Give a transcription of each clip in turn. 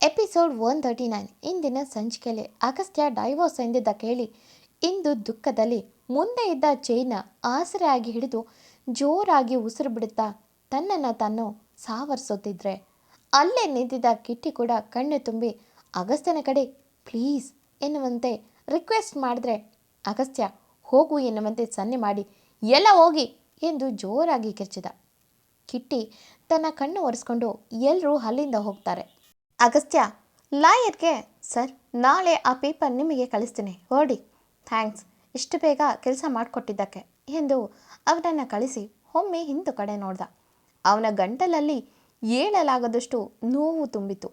Episode one thirty nine ಇಂದಿನ ಸಂಚಿಕೆಯಲ್ಲಿ Agastya divorce ಎಂದಿದ್ದ ಕೇಳಿ, ಇಂದು ದುಃಖದಲ್ಲಿ ಮುಂದೆ ಇದ್ದ ಚೈನ ಆಸರೆಯಾಗಿ ಹಿಡಿದು ಜೋರಾಗಿ ಉಸಿರು ಬಿಡುತ್ತಾ ತನ್ನನ್ನು ತಾನು ಸಾವರಿಸುತ್ತಿದ್ರೆ. ಅಲ್ಲೇ ನಿಂತಿದ್ದ ಕಿಟ್ಟಿ ಕೂಡ ಕಣ್ಣು ತುಂಬಿ, ಅಗಸ್ತ್ಯನ ಕಡೆ ಪ್ಲೀಸ್ ಎನ್ನುವಂತೆ ರಿಕ್ವೆಸ್ಟ್ ಮಾಡಿದ್ರೆ, ಅಗಸ್ತ್ಯ, ಹೋಗು ಎನ್ನುವಂತೆ ಸನ್ನೆ ಮಾಡಿ, ಎಲ್ಲ ಹೋಗಿ ಎಂದು ಜೋರಾಗಿ ಕಿರ್ಚಿದ. ಕಿಟ್ಟಿ ತನ್ನ ಕಣ್ಣು ಒರೆಸ್ಕೊಂಡು ಎಲ್ಲರೂ ಅಲ್ಲಿಂದ ಹೋಗ್ತಾರೆ. ಅಗಸ್ತ್ಯ, ಲಾಯರ್ಗೆ ಸರ್, ನಾಳೆ ಆ ಪೇಪರ್ ನಿಮಗೆ ಕಳಿಸ್ತೀನಿ. ಓಡಿ. ಥ್ಯಾಂಕ್ಸ್. ಇಷ್ಟು ಬೇಗ ಕೆಲಸ ಮಾಡಿಕೊಟ್ಟಿದ್ದಕ್ಕೆ ಎಂದು ಅವನನ್ನು ಕಳಿಸಿ ಒಮ್ಮೆ ಹಿಂದು ಕಡೆ ನೋಡ್ದ. ಅವನ ಗಂಟಲಲ್ಲಿ ಏಳಲಾಗದಷ್ಟು ನೋವು ತುಂಬಿತು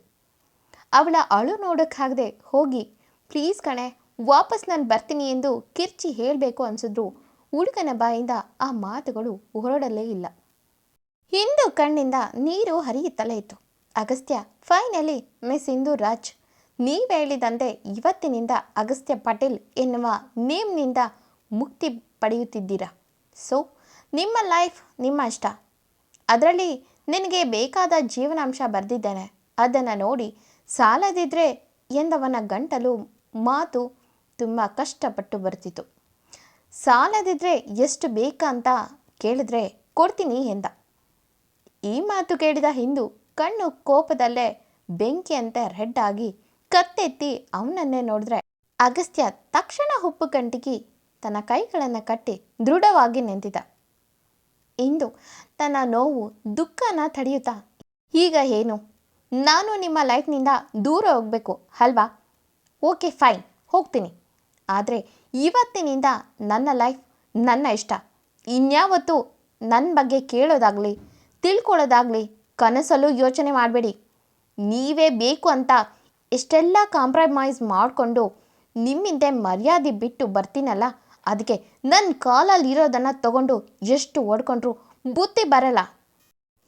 ಅವಳ ಅಳು ನೋಡೋಕ್ಕಾಗದೆ ಹೋಗಿ, ಪ್ಲೀಸ್ ಕಣೆ, ವಾಪಸ್ ನಾನು ಬರ್ತೀನಿ ಎಂದು ಕಿರ್ಚಿ ಹೇಳಬೇಕು ಅನಿಸಿದ್ರು. ಹುಡುಗನ ಬಾಯಿಂದ ಆ ಮಾತುಗಳು ಹೊರಡಲೇ ಇಲ್ಲ. ಹಿಂದು ಕಣ್ಣಿಂದ ನೀರು ಹರಿಯುತ್ತಲೇ ಇತ್ತು. ಅಗಸ್ತ್ಯ ಫೈನಲಿ, ಮಿಸ್ ಇಂದು ರಾಜ್ ನೀವು ಹೇಳಿದಂತೆ ಇವತ್ತಿನಿಂದ ಅಗಸ್ತ್ಯ ಪಟೇಲ್ ಎನ್ನುವ ನೇಮ್ನಿಂದ ಮುಕ್ತಿ ಪಡೆಯುತ್ತಿದ್ದೀರಾ? ಸೊ ನಿಮ್ಮ ಲೈಫ್ ನಿಮ್ಮ ಇಷ್ಟ. ಅದರಲ್ಲಿ ನಿನಗೆ ಬೇಕಾದ ಜೀವನಾಂಶ ಬರೆದಿದ್ದೇನೆ. ಅದನ್ನು ನೋಡಿ ಸಾಲದಿದ್ರೆ ಎಂದವನ ಗಂಟಲು ಮಾತು ತುಂಬ ಕಷ್ಟಪಟ್ಟು ಬರ್ತಿತ್ತು. ಸಾಲದಿದ್ರೆ ಎಷ್ಟು ಬೇಕಾ ಅಂತ ಕೇಳಿದ್ರೆ ಕೊಡ್ತೀನಿ ಎಂದ. ಈ ಮಾತು ಕೇಳಿದ ಹಿಂದೂ ಕಣ್ಣು ಕೋಪದಲ್ಲೇ ಬೆಂಕಿಯಂತೆ ರೆಡ್ ಆಗಿ ಕತ್ತೆತ್ತಿ ಅವನನ್ನೇ ನೋಡಿದ್ರೆ ಅಗಸ್ತ್ಯ ತಕ್ಷಣ ಹುಪ್ಪು ಕಂಟಿಗಿ ತನ್ನ ಕೈಗಳನ್ನು ಕಟ್ಟಿ ದೃಢವಾಗಿ ನಿಂತಿದ್ದ. ಇಂದು ತನ್ನ ನೋವು ದುಃಖನ ತಡೆಯುತ್ತಾ? ಈಗ ಏನು? ನಾನು ನಿಮ್ಮ ಲೈಫ್ನಿಂದ ದೂರ ಹೋಗಬೇಕು, ಅಲ್ವಾ? Okay, fine. ಹೋಗ್ತೀನಿ. ಆದರೆ ಇವತ್ತಿನಿಂದ ನನ್ನ ಲೈಫ್ ನನ್ನ ಇಷ್ಟ. ಇನ್ಯಾವತ್ತೂ ನನ್ನ ಬಗ್ಗೆ ಕೇಳೋದಾಗಲಿ, ತಿಳ್ಕೊಳ್ಳೋದಾಗಲಿ ಕನಸಲ್ಲೂ ಯೋಚನೆ ಮಾಡಬೇಡಿ. ನೀವೇ ಬೇಕು ಅಂತ ಎಷ್ಟೆಲ್ಲ ಕಾಂಪ್ರಮೈಸ್ ಮಾಡಿಕೊಂಡು ನಿಮ್ಮಿಂದೆ ಮರ್ಯಾದೆ ಬಿಟ್ಟು ಬರ್ತೀನಲ್ಲ ಅದಕ್ಕೆ ನನ್ನ ಕಾಲಲ್ಲಿ ಇರೋದನ್ನು ತಗೊಂಡು ಎಷ್ಟು ಓಡ್ಕೊಂಡ್ರು ಬುತ್ತಿ ಬರಲ್ಲ.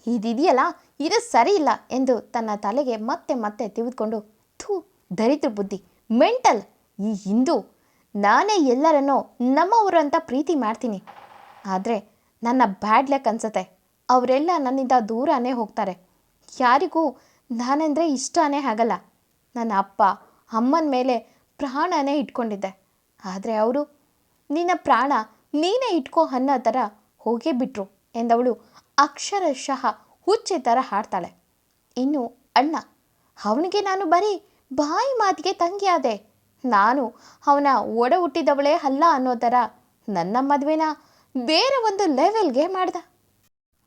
ಇದಿದೆಯಲ್ಲ, ಇದು ಸರಿ ಇಲ್ಲ ಎಂದು ತನ್ನ ತಲೆಗೆ ಮತ್ತೆ ಮತ್ತೆ ತಿಳಿದುಕೊಂಡು ಥೂ, ದರಿದ್ರ ಬುದ್ಧಿ, ಮೆಂಟಲ್ ಈ ಹಿಂದೂ, ನಾನೇ ಎಲ್ಲರನ್ನೂ ನಮ್ಮವರು ಅಂತ ಪ್ರೀತಿ ಮಾಡ್ತೀನಿ. ಆದರೆ ನನ್ನ ಬ್ಯಾಡ್ ಲಕ್ ಅನ್ಸುತ್ತೆ. ಅವರೆಲ್ಲ ನನ್ನಿಂದ ದೂರನೇ ಹೋಗ್ತಾರೆ. ಯಾರಿಗೂ ನಾನಂದರೆ ಇಷ್ಟನೇ ಆಗಲ್ಲ. ನನ್ನ ಅಪ್ಪ, ಅಮ್ಮನ ಮೇಲೆ ಪ್ರಾಣನೇ ಇಟ್ಕೊಂಡಿದ್ದೆ. ಆದರೆ ಅವರು, ನಿನ್ನ ಪ್ರಾಣ ನೀನೇ ಇಟ್ಕೋ ಅನ್ನೋ ಥರ ಹೋಗೇ ಬಿಟ್ರು ಎಂದವಳು ಅಕ್ಷರಶಃ ಹುಚ್ಚೆ ಥರ ಹಾಡ್ತಾಳೆ. ಇನ್ನು ಅಣ್ಣ, ಅವನಿಗೆ ನಾನು ಬರೀ ಬಾಯಿ ಮಾತಿಗೆ ತಂಗಿಯಾದೆ ನಾನು ಅವನ ಒಡ ಹುಟ್ಟಿದವಳೇ ಅಲ್ಲ ಅನ್ನೋ ಥರ ನನ್ನ ಮದುವೆನ ಬೇರೆ ಒಂದು ಲೆವೆಲ್ಗೆ ಮಾಡ್ದ.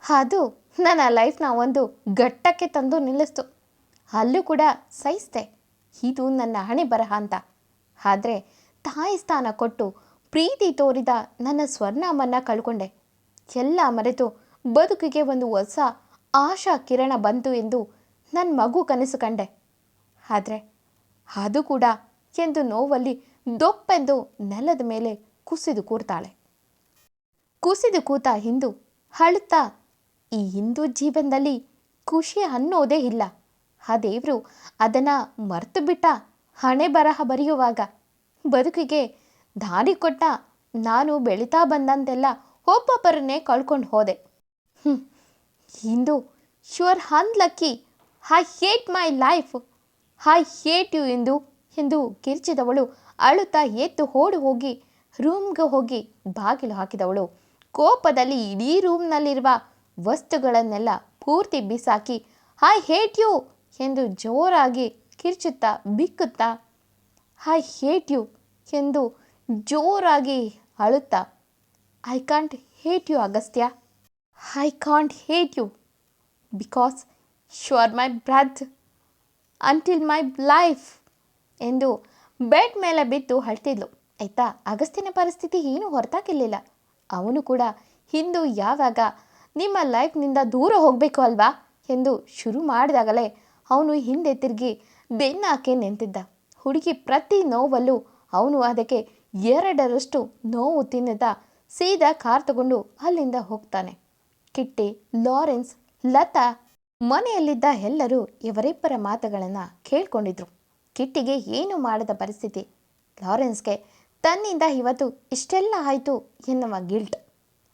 ಅದು ನನ್ನ ಲೈಫ್ನ ಒಂದು ಘಟ್ಟಕ್ಕೆ ತಂದು ನಿಲ್ಲಿಸ್ತು. ಅಲ್ಲೂ ಕೂಡ ಸಹಿಸ್ತೆ ಇದು ನನ್ನ ಹಣೆ ಬರಹ ಅಂತ. ಆದರೆ ತಾಯಿ ಸ್ಥಾನ ಕೊಟ್ಟು ಪ್ರೀತಿ ತೋರಿದ ನನ್ನ ಸ್ವರ್ಣಮ್ಮನ್ನ ಕಳ್ಕೊಂಡೆ. ಎಲ್ಲ ಮರೆತು ಬದುಕಿಗೆ ಒಂದು ಹೊಸ ಆಶಾ ಕಿರಣ ಬಂತು ಎಂದು ನನ್ನ ಮಗು ಕನಸು ಕಂಡೆ. ಆದರೆ ಅದು ಕೂಡ ಎಂದು ನೋವಲ್ಲಿ ದೊಪ್ಪೆಂದು ನೆಲದ ಮೇಲೆ ಕುಸಿದು ಕೂರ್ತಾಳೆ. ಕುಸಿದು ಕೂತ ಹಿಂದು ಅಳುತ್ತಾ ಈ ಹಿಂದೂ ಜೀವನದಲ್ಲಿ ಖುಷಿ ಅನ್ನೋದೇ ಇಲ್ಲ. ಆ ದೇವರು ಅದನ್ನು ಮರೆತು ಬಿಟ್ಟ ಹಣೆ ಬರಹ ಬರೆಯುವಾಗ ಬದುಕಿಗೆ ದಾರಿ ಕೊಟ್ಟ ನಾನು ಬೆಳೀತಾ ಬಂದಂತೆಲ್ಲ ಒಬ್ಬೊಬ್ಬರನ್ನೇ ಕಳ್ಕೊಂಡು ಹೋದೆ. ಹ್ಞೂ sure hun lucky I hate my life I hate you ಎಂದು ಎಂದು ಕಿರ್ಚಿದವಳು ಅಳುತ್ತಾ ಎದ್ದು ಓಡಿ ಹೋಗಿ ರೂಮ್ಗೆ ಹೋಗಿ ಬಾಗಿಲು ಹಾಕಿದವಳು. ಕೋಪದಲ್ಲಿ ಇಡೀ ರೂಮ್ನಲ್ಲಿರುವ ವಸ್ತುಗಳನ್ನೆಲ್ಲ ಪೂರ್ತಿ ಬಿಸಾಕಿ, ಹಾಯ್, ಹೇಟ್ ಯು! ಎಂದು ಜೋರಾಗಿ ಕಿರ್ಚುತ್ತಾ, ಬಿಕ್ಕುತ್ತಾ, ಹಾಯ್, ಹೇಟ್ ಯು! ಎಂದು ಜೋರಾಗಿ ಅಳುತ್ತಾ I can't hate you Agastya! I can't hate you because you are my brother until my life ಎಂದು ಬೆಡ್ ಮೇಲೆ ಬಿದ್ದು ಅಳ್ತಿದ್ಲು. ಆಯಿತಾ, ಅಗಸ್ತ್ಯನ ಪರಿಸ್ಥಿತಿ ಏನೂ ಹೊರತಾಗಿರಲಿಲ್ಲ. ಅವನು ಕೂಡ ಹಿಂದೂ ಯಾವಾಗ ನಿಮ್ಮ ಲೈಫ್ನಿಂದ ದೂರ ಹೋಗಬೇಕು ಅಲ್ವಾ? ಎಂದು ಶುರು ಮಾಡಿದಾಗಲೇ ಅವನು ಹಿಂದೆ ತಿರುಗಿ ಬೆನ್ನಾಕೆ ನಿಂತಿದ್ದ. ಹುಡುಗಿ ಪ್ರತಿ ನೋವಲ್ಲೂ ಅವನು ಅದಕ್ಕೆ ಎರಡರಷ್ಟು ನೋವು ತಿನ್ನದ ಸೀದಾ ಕಾರ್ ತಗೊಂಡು ಅಲ್ಲಿಂದ ಹೋಗ್ತಾನೆ. ಕಿಟ್ಟಿ, ಲಾರೆನ್ಸ್, ಲತಾ ಮನೆಯಲ್ಲಿದ್ದ ಎಲ್ಲರೂ ಇವರಿಬ್ಬರ ಮಾತುಗಳನ್ನು ಕೇಳ್ಕೊಂಡಿದ್ರು. ಕಿಟ್ಟಿಗೆ ಏನು ಮಾಡದ ಪರಿಸ್ಥಿತಿ? ಲಾರೆನ್ಸ್ಗೆ, ತನ್ನಿಂದ ಇವತ್ತು ಇಷ್ಟೆಲ್ಲ ಆಯಿತು ಎನ್ನುವ ಗಿಲ್ಟ್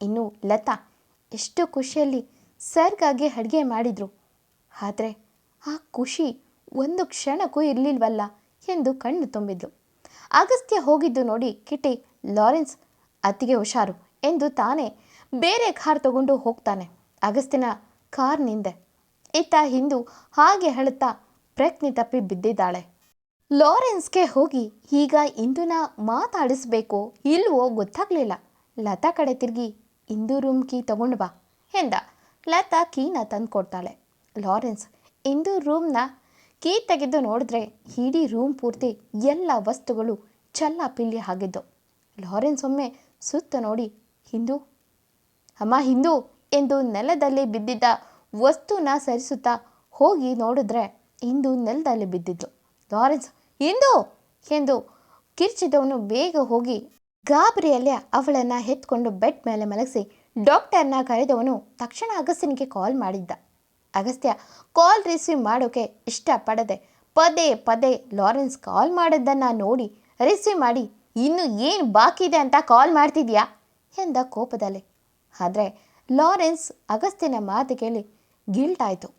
ಇನ್ನು ಲತಾ ಎಷ್ಟು ಖುಷಿಯಲ್ಲಿ ಸರ್ಗಾಗಿ ಅಡುಗೆ ಮಾಡಿದ್ರು. ಆದರೆ ಆ ಖುಷಿ ಒಂದು ಕ್ಷಣಕ್ಕೂ ಇರಲಿಲ್ವಲ್ಲ ಎಂದು ಕಣ್ಣು ತುಂಬಿದ್ಲು. ಅಗಸ್ತ್ಯ ಹೋಗಿದ್ದು ನೋಡಿ ಕಿಟ್ಟಿ ಲಾರೆನ್ಸ್ ಅತ್ತಿಗೆ ಹುಷಾರು ಎಂದು ತಾನೇ ಬೇರೆ ಕಾರ್ ತಗೊಂಡು ಹೋಗ್ತಾನೆ ಅಗಸ್ತ್ಯನ ಕಾರ್ ನಿಂದೆ. ಇತ್ತ ಹಿಂದು ಹಾಗೆ ಹೇಳುತ್ತಾ ಪ್ರಜ್ಞೆ ತಪ್ಪಿ ಬಿದ್ದಿದ್ದಾಳೆ. ಲಾರೆನ್ಸ್ಗೆ ಹೋಗಿ ಈಗ ಇಂದುನ ಮಾತಾಡಿಸ್ಬೇಕೋ ಇಲ್ವೋ ಗೊತ್ತಾಗ್ಲಿಲ್ಲ. ಲತಾ ಕಡೆ ತಿರುಗಿ ಇಂದು ರೂಮ್ ಕೀ ತಗೊಂಡು ಬಾ, ಎಂದ. ಲತಾ ಕೀನ ತಂದು ಕೊಡ್ತಾಳೆ ಲಾರೆನ್ಸ್, ಇಂದು ರೂಮ್ನ ಕೀ ತೆಗೆದು ನೋಡಿದ್ರೆ ಇಡೀ ರೂಮ್ ಪೂರ್ತಿ ಎಲ್ಲ ವಸ್ತುಗಳು ಚಲ್ಲ ಪಿಲ್ಲಿ ಆಗಿದ್ದು. ಲಾರೆನ್ಸ್ ಒಮ್ಮೆ ಸುತ್ತ ನೋಡಿ, ಹಿಂದೂ? ಅಮ್ಮ, ಹಿಂದೂ! ಎಂದು ನೆಲದಲ್ಲಿ ಬಿದ್ದಿದ್ದ ವಸ್ತುನ ಸರಿಸುತ್ತಾ ಹೋಗಿ ನೋಡಿದ್ರೆ ಇಂದು ನೆಲದಲ್ಲಿ ಬಿದ್ದಿದ್ದು. ಲಾರೆನ್ಸ್ ಇಂದು ಎಂದು ಕಿರ್ಚಿದವನು ಬೇಗ ಹೋಗಿ ಗಾಬರಿಯಲ್ಲೇ ಅವಳನ್ನು ಎತ್ಕೊಂಡು ಬೆಡ್ ಮೇಲೆ ಮಲಗಿಸಿ ಡಾಕ್ಟರ್ನ ಕರೆದವನು ತಕ್ಷಣ ಅಗಸ್ತ್ಯನಿಗೆ ಕಾಲ್ ಮಾಡಿದ್ದ. ಅಗಸ್ತ್ಯ, ಕಾಲ್ ರಿಸೀವ್ ಮಾಡೋಕೆ ಇಷ್ಟಪಡದೆ ಪದೇ ಪದೇ ಲಾರೆನ್ಸ್ ಕಾಲ್ ಮಾಡಿದ್ದನ್ನು ನೋಡಿ ರಿಸೀವ್ ಮಾಡಿ, ಇನ್ನು ಏನು ಬಾಕಿ ಇದೆ ಅಂತ ಕಾಲ್ ಮಾಡ್ತಿದ್ಯಾ? ಎಂದ ಕೋಪದಲ್ಲಿ. ಆದರೆ ಲಾರೆನ್ಸ್ ಅಗಸ್ತ್ಯನ ಮಾತು ಕೇಳಿ ಗಿಲ್ಟ್ ಆಯಿತು.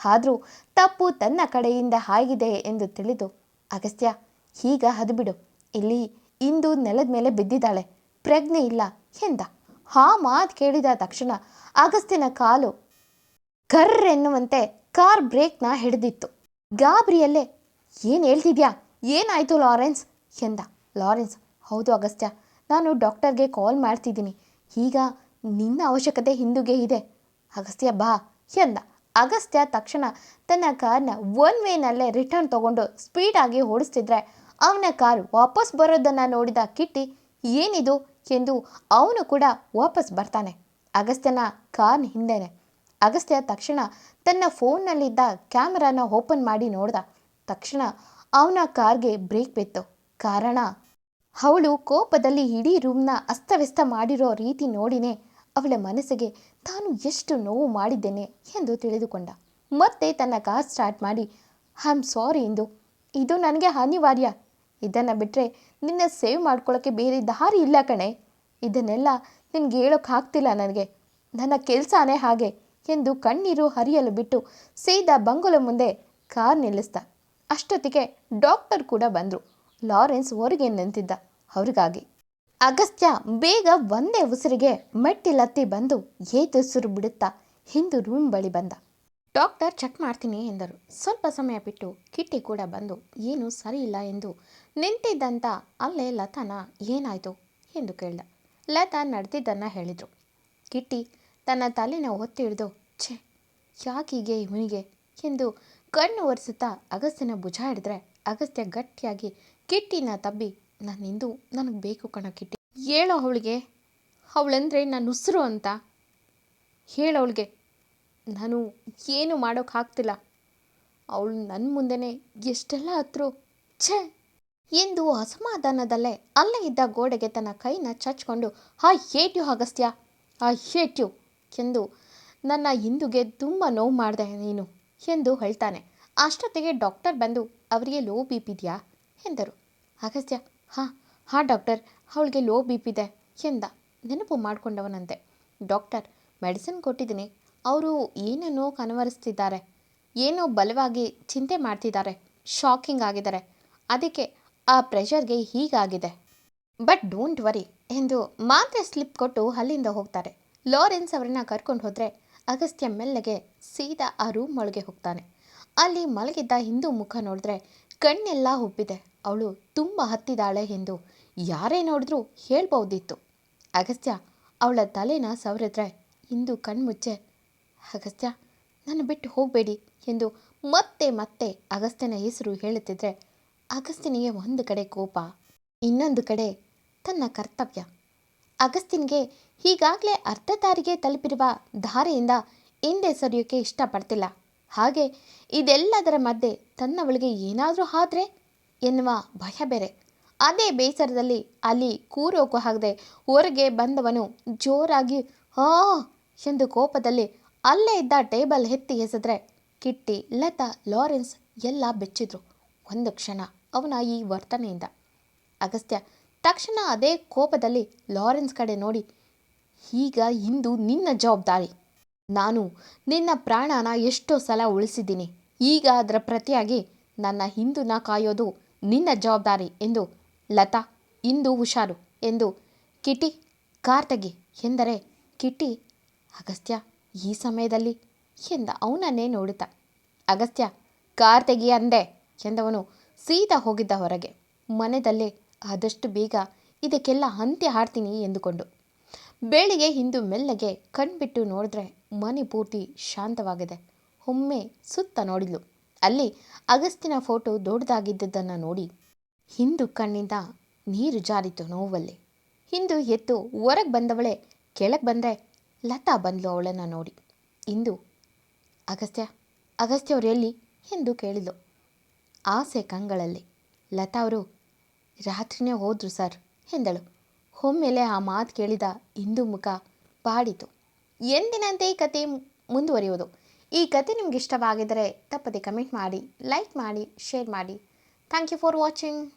ಆದರೂ ತಪ್ಪು ತನ್ನ ಕಡೆಯಿಂದ ಆಗಿದೆ ಎಂದು ತಿಳಿದು, ಅಗಸ್ತ್ಯ, ಈಗ ಅದು ಬಿಡು ಇಲ್ಲಿ ಇಂದು ನೆಲದ ಮೇಲೆ ಬಿದ್ದಿದ್ದಾಳೆ. ಪ್ರಜ್ಞೆ ಇಲ್ಲ. ಎಂದ? ಆ ಮಾತು ಕೇಳಿದ ತಕ್ಷಣ ಅಗಸ್ತಿನ ಕಾಲು ಕರ್ರ್ ಎನ್ನುವಂತೆ ಕಾರ್ ಬ್ರೇಕ್ನ ಹಿಡಿದಿತ್ತು. ಗಾಬರಿಯಲ್ಲೇ, ಏನು ಹೇಳ್ತಿದ್ಯಾ? ಏನಾಯಿತು ಲಾರೆನ್ಸ್? ಎಂದ. ಲಾರೆನ್ಸ್, ಹೌದು ಅಗಸ್ತ್ಯ. ನಾನು ಡಾಕ್ಟರ್ಗೆ ಕಾಲ್ ಮಾಡ್ತಿದ್ದೀನಿ. ಈಗ ನಿನ್ನ ಅವಶ್ಯಕತೆ ಹಿಂದುಗೆ ಇದೆ. ಅಗಸ್ತ್ಯ, ಬಾ. ಎಂದ. ಅಗಸ್ತ್ಯ ತಕ್ಷಣ ತನ್ನ ಕಾರ್ನ ಒನ್ ವೇನಲ್ಲೇ ರಿಟರ್ನ್ ತಗೊಂಡು ಸ್ಪೀಡಾಗಿ ಓಡಿಸ್ತಿದ್ರೆ ಅವನ ಕಾರ್ ವಾಪಸ್ ಬರೋದನ್ನು ನೋಡಿದ ಕಿಟ್ಟಿ, ಏನಿದು ಎಂದು ಅವನು ಕೂಡ ವಾಪಸ್ ಬರ್ತಾನೆ. ಅಗಸ್ತ್ಯನ ಕಾರ್ ಹಿಂದೆನೆ. ಅಗಸ್ತ್ಯ ತಕ್ಷಣ ತನ್ನ ಫೋನ್ನಲ್ಲಿದ್ದ ಕ್ಯಾಮರಾನ ಓಪನ್ ಮಾಡಿ ನೋಡ್ದ. ತಕ್ಷಣ ಅವನ ಕಾರ್ಗೆ ಬ್ರೇಕ್ ಬಿತ್ತು. ಕಾರಣ, ಅವಳು ಕೋಪದಲ್ಲಿ ಇಡೀ ರೂಮ್ನ ಅಸ್ತವ್ಯಸ್ತ ಮಾಡಿರೋ ರೀತಿ ನೋಡಿನೇ ಅವಳ ಮನಸ್ಸಿಗೆ ತಾನು ಎಷ್ಟು ನೋವು ಮಾಡಿದ್ದೇನೆ ಎಂದು ತಿಳಿದುಕೊಂಡ. ಮತ್ತೆ ತನ್ನ ಕಾರ್ ಸ್ಟಾರ್ಟ್ ಮಾಡಿ ಐ ಆಮ್ ಸಾರಿ ಎಂದು ಇದು ನನಗೆ ಅನಿವಾರ್ಯ. ಇದನ್ನು ಬಿಟ್ಟರೆ ನಿನ್ನ ಸೇವ್ ಮಾಡ್ಕೊಳ್ಳೋಕ್ಕೆ ಬೇರೆ ದಾರಿ ಇಲ್ಲ ಕಣೆ. ಇದನ್ನೆಲ್ಲ ನಿನಗೆ ಹೇಳೋಕೆ ಆಗ್ತಿಲ್ಲ ನನಗೆ. ನನ್ನ ಕೆಲಸನೇ ಹಾಗೆ ಎಂದು ಕಣ್ಣೀರು ಹರಿಯಲು ಬಿಟ್ಟು ಸೀದಾ ಬಂಗುಲ ಮುಂದೆ ಕಾರ್ ನಿಲ್ಲಿಸ್ದ. ಅಷ್ಟೊತ್ತಿಗೆ ಡಾಕ್ಟರ್ ಕೂಡ ಬಂದರು. ಲಾರೆನ್ಸ್ ಹೊರಗೆ ನಿಂತಿದ್ದ ಅವ್ರಿಗಾಗಿ. ಅಗಸ್ತ್ಯ, ಬೇಗ ಒಂದೇ ಉಸಿರಿಗೆ ಮೆಟ್ಟಿಲತ್ತಿ ಬಂದು ಏತುಸುರು ಬಿಡುತ್ತಾ ಹಿಂದು ರೂಮ್ ಬಳಿ ಬಂದ. ಡಾಕ್ಟರ್ ಚೆಕ್ ಮಾಡ್ತೀನಿ ಎಂದರು. ಸ್ವಲ್ಪ ಸಮಯ ಬಿಟ್ಟು ಕಿಟ್ಟಿ ಕೂಡ ಬಂದು, ಏನು ಸರಿಯಿಲ್ಲ ಎಂದು ನಿಂತಿದ್ದಂಥ ಅಲ್ಲೇ ಲತಾನ, ಏನಾಯಿತು? ಎಂದು ಕೇಳ್ದ. ಲತಾ ನಡೆದಿದ್ದನ್ನು ಹೇಳಿದರು. ಕಿಟ್ಟಿ ತನ್ನ ತಲೆನ ಒತ್ತಿ ಹಿಡಿದು ಛೇ, ಯಾಕೀಗೆ ಇವನಿಗೆ? ಎಂದು ಕಣ್ಣು ಒರೆಸುತ್ತಾ ಅಗಸ್ತ್ಯನ ಭುಜ ಹಿಡಿದ್ರೆ ಅಗಸ್ತ್ಯ ಗಟ್ಟಿಯಾಗಿ ಕಿಟ್ಟಿನ ತಬ್ಬಿ, ನನ್ನಿಂದು ನನಗೆ ಬೇಕು ಕಣ ಕಿಟ್ಟಿ. ಹೇಳೋ ಅವಳಿಗೆ, ಅವಳಂದ್ರೆ ನಾನು ಉಸಿರು ಅಂತ. ಹೇಳವಳಿಗೆ ನಾನು ಏನು ಮಾಡೋಕ್ಕಾಗ್ತಿಲ್ಲ ಅವಳು ನನ್ನ ಮುಂದೆನೇ ಎಷ್ಟೆಲ್ಲ ಹತ್ರು. ಛೇ! ಎಂದು ಅಸಮಾಧಾನದಲ್ಲೇ ಅಲ್ಲೇ ಇದ್ದ ಗೋಡೆಗೆ ತನ್ನ ಕೈನ ಚಚ್ಕೊಂಡು ಆ ಹೇಟ್ ಯು ಅಗಸ್ತ್ಯ. ಆ ಹೇಟ್ ಎಂದು ನನ್ನ ಹಿಂದುಗೆ ತುಂಬ ನೋವು ಮಾಡಿದೆ ನೀನು ಎಂದು ಹೇಳ್ತಾನೆ. ಅಷ್ಟೊತ್ತಿಗೆ ಡಾಕ್ಟರ್ ಬಂದು, ಅವರಿಗೆ ಲೋ ಬಿ ಪಿದೆಯಾ ಎಂದರು. ಅಗಸ್ತ್ಯ, ಹಾಂ ಹಾಂ ಡಾಕ್ಟರ್, ಅವಳಿಗೆ ಲೋ ಬಿ ಪಿ ಇದೆ ಎಂದ. ನೆನಪು ಮಾಡಿಕೊಂಡವನಂತೆ. ಡಾಕ್ಟರ್, ಮೆಡಿಸಿನ್ ಕೊಟ್ಟಿದ್ದೀನಿ. ಅವರು ಏನನ್ನೋ ಕನವರಿಸ್ತಿದ್ದಾರೆ, ಏನೋ ಬಲವಾಗಿ ಚಿಂತೆ ಮಾಡ್ತಿದ್ದಾರೆ ಶಾಕಿಂಗ್ ಆಗಿದ್ದಾರೆ. ಅದಕ್ಕೆ ಆ ಪ್ರೆಷರ್ಗೆ ಹೀಗಾಗಿದೆ. ಬಟ್ ಡೋಂಟ್ ವರಿ ಎಂದು ಮಾತ್ರೆ ಸ್ಲಿಪ್ ಕೊಟ್ಟು ಅಲ್ಲಿಂದ ಹೋಗ್ತಾರೆ. ಲಾರೆನ್ಸ್ ಅವರನ್ನ ಕರ್ಕೊಂಡು ಹೋದರೆ ಅಗಸ್ತ್ಯ ಮೆಲ್ಲಗೆ ಸೀದಾ ಆ ರೂಮ್ ಒಳಗೆ ಹೋಗ್ತಾನೆ. ಅಲ್ಲಿ ಮಲಗಿದ್ದ ಹಿಂದೂ ಮುಖ ನೋಡಿದ್ರೆ ಕಣ್ಣೆಲ್ಲ ಉಬ್ಬಿದೆ. ಅವಳು ತುಂಬ ಹತ್ತಿದಾಳೆ ಎಂದು ಯಾರೇ ನೋಡಿದ್ರೂ ಹೇಳ್ಬೋದಿತ್ತು ಅಗಸ್ತ್ಯ ಅವಳ ತಲೆನ ಸವರಿದ್ರೆ ಇಂದು ಕಣ್ಮುಚ್ಚೆ ಅಗಸ್ತ್ಯ, ನನ್ನ ಬಿಟ್ಟು ಹೋಗಬೇಡಿ ಎಂದು ಮತ್ತೆ ಮತ್ತೆ ಅಗಸ್ತ್ಯನ ಹೆಸರು ಹೇಳುತ್ತಿದ್ರೆ ಅಗಸ್ತ್ಯನಿಗೆ ಒಂದು ಕಡೆ ಕೋಪ, ಇನ್ನೊಂದು ಕಡೆ ತನ್ನ ಕರ್ತವ್ಯ. ಅಗಸ್ತ್ಯನಿಗೆ ಈಗಾಗಲೇ ಅರ್ಧ ದಾರಿಗೆ ತಲುಪಿರುವ ಧಾರೆಯಿಂದ ಹಿಂದೆ ಸರಿಯೋಕೆ ಇಷ್ಟಪಡ್ತಿಲ್ಲ. ಹಾಗೆ ಇದೆಲ್ಲದರ ಮಧ್ಯೆ ತನ್ನವಳಿಗೆ ಏನಾದರೂ ಆದರೆ ಎನ್ನುವ ಭಯ ಬೇರೆ. ಅದೇ ಬೇಸರದಲ್ಲಿ ಅಲ್ಲಿ ಕೂರೋಕು ಆಗದೆ ಹೊರಗೆ ಬಂದವನು ಜೋರಾಗಿ ಹಾ ಎಂದು ಕೋಪದಲ್ಲಿ ಅಲ್ಲೇ ಇದ್ದ ಟೇಬಲ್ ಎತ್ತಿ ಎಸೆದ್ರೆ ಕಿಟ್ಟಿ, ಲತಾ, ಲಾರೆನ್ಸ್ ಎಲ್ಲ ಬೆಚ್ಚಿದ್ರು. ಒಂದು ಕ್ಷಣ ಅವನ ಈ ವರ್ತನೆಯಿಂದ. ಅಗಸ್ತ್ಯ ತಕ್ಷಣ ಅದೇ ಕೋಪದಲ್ಲಿ ಲಾರೆನ್ಸ್ ಕಡೆ ನೋಡಿ, ಈಗ ಇಂದು ನಿನ್ನ ಜವಾಬ್ದಾರಿ. ನಾನು ನಿನ್ನ ಪ್ರಾಣನ ಎಷ್ಟೋ ಸಲ ಉಳಿಸಿದ್ದೀನಿ. ಈಗ ಅದರ ಪ್ರತಿಯಾಗಿ ನನ್ನ ಹಿಂದೂನ ಕಾಯೋದು ನಿನ್ನ ಜವಾಬ್ದಾರಿ ಎಂದು ಲತಾ ಇಂದು ಹುಷಾರು ಎಂದು ಕಿಟಿ, ಕಾರ್ತಗಿ ಎಂದರೆ ಕಿಟಿ, ಅಗಸ್ತ್ಯ ಈ ಸಮಯದಲ್ಲಿ ಎಂದ ಅವನನ್ನೇ ನೋಡುತ್ತ. ಅಗಸ್ತ್ಯ, ಕಾರ್ ತೆಗಿ ಅಂದೆ ಎಂದವನು ಸೀದಾ ಹೋಗಿದ್ದ ಹೊರಗೆ. ಮನೆಯಲ್ಲೇ ಆದಷ್ಟು ಬೇಗ ಇದಕ್ಕೆಲ್ಲ ಅಂತ್ಯ ಹಾಡ್ತೀನಿ ಎಂದುಕೊಂಡು. ಬೆಳಿಗ್ಗೆ ಹಿಂದು ಮೆಲ್ಲಗೆ ಕಣ್ಬಿಟ್ಟು ನೋಡಿದ್ರೆ ಮನೆ ಪೂರ್ತಿ ಶಾಂತವಾಗಿದೆ. ಒಮ್ಮೆ ಸುತ್ತ ನೋಡಿದ್ಲು. ಅಲ್ಲಿ ಅಗಸ್ತಿನ ಫೋಟೋ ದೊಡ್ಡದಾಗಿದ್ದದನ್ನು ನೋಡಿ ಹಿಂದು ಕಣ್ಣಿಂದ ನೀರು ಜಾರಿತು ನೋವಲ್ಲಿ. ಹಿಂದು ಎತ್ತು ಹೊರಗೆ ಬಂದವಳೆ ಕೆಳಗೆ ಬಂದರೆ ಲತಾ ಬಂದ್ಲು ಅವಳನ್ನು ನೋಡಿ. ಇಂದು ಅಗಸ್ತ್ಯ ಅಗಸ್ತ್ಯ ಎಲ್ಲಿ ಎಂದು ಕೇಳಿದ್ಲು. ಆಸೆ ಕಂಗಳಲ್ಲಿ ಲತಾ ಅವರು, ರಾತ್ರಿನೇ ಹೋದರು ಸರ್ ಎಂದಳು. ಒಮ್ಮೆಲೆ ಆ ಮಾತು ಕೇಳಿದ ಇಂದು ಮುಖ ಬಾಡಿತು. ಎಂದಿನಂತೆ ಈ ಕತೆ ಮುಂದುವರಿಯೋದು ಈ ಕತೆ ನಿಮ್ಗೆ ಇಷ್ಟವಾಗಿದ್ದರೆ ತಪ್ಪದೆ ಕಮೆಂಟ್ ಮಾಡಿ, ಲೈಕ್ ಮಾಡಿ, ಶೇರ್ ಮಾಡಿ. Thank you for watching.